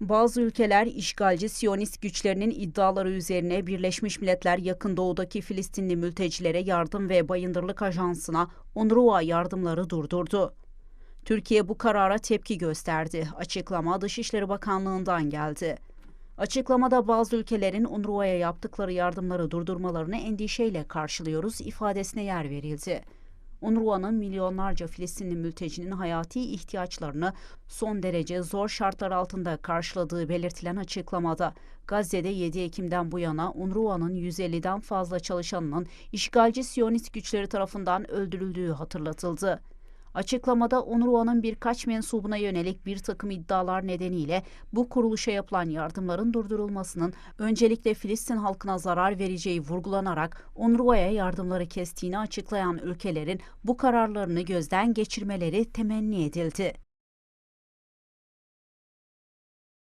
Bazı ülkeler işgalci Siyonist güçlerinin iddiaları üzerine Birleşmiş Milletler yakın doğudaki Filistinli mültecilere yardım ve bayındırlık ajansına UNRWA yardımları durdurdu. Türkiye bu karara tepki gösterdi. Açıklama Dışişleri Bakanlığı'ndan geldi. Açıklamada bazı ülkelerin UNRWA'ya yaptıkları yardımları durdurmalarını endişeyle karşılıyoruz ifadesine yer verildi. UNRWA'nın milyonlarca Filistinli mültecinin hayati ihtiyaçlarını son derece zor şartlar altında karşıladığı belirtilen açıklamada Gazze'de 7 Ekim'den bu yana UNRWA'nın 150'den fazla çalışanının işgalci Siyonist güçleri tarafından öldürüldüğü hatırlatıldı. Açıklamada UNRWA'nın birkaç mensubuna yönelik bir takım iddialar nedeniyle bu kuruluşa yapılan yardımların durdurulmasının öncelikle Filistin halkına zarar vereceği vurgulanarak UNRWA'ya yardımları kestiğini açıklayan ülkelerin bu kararlarını gözden geçirmeleri temenni edildi.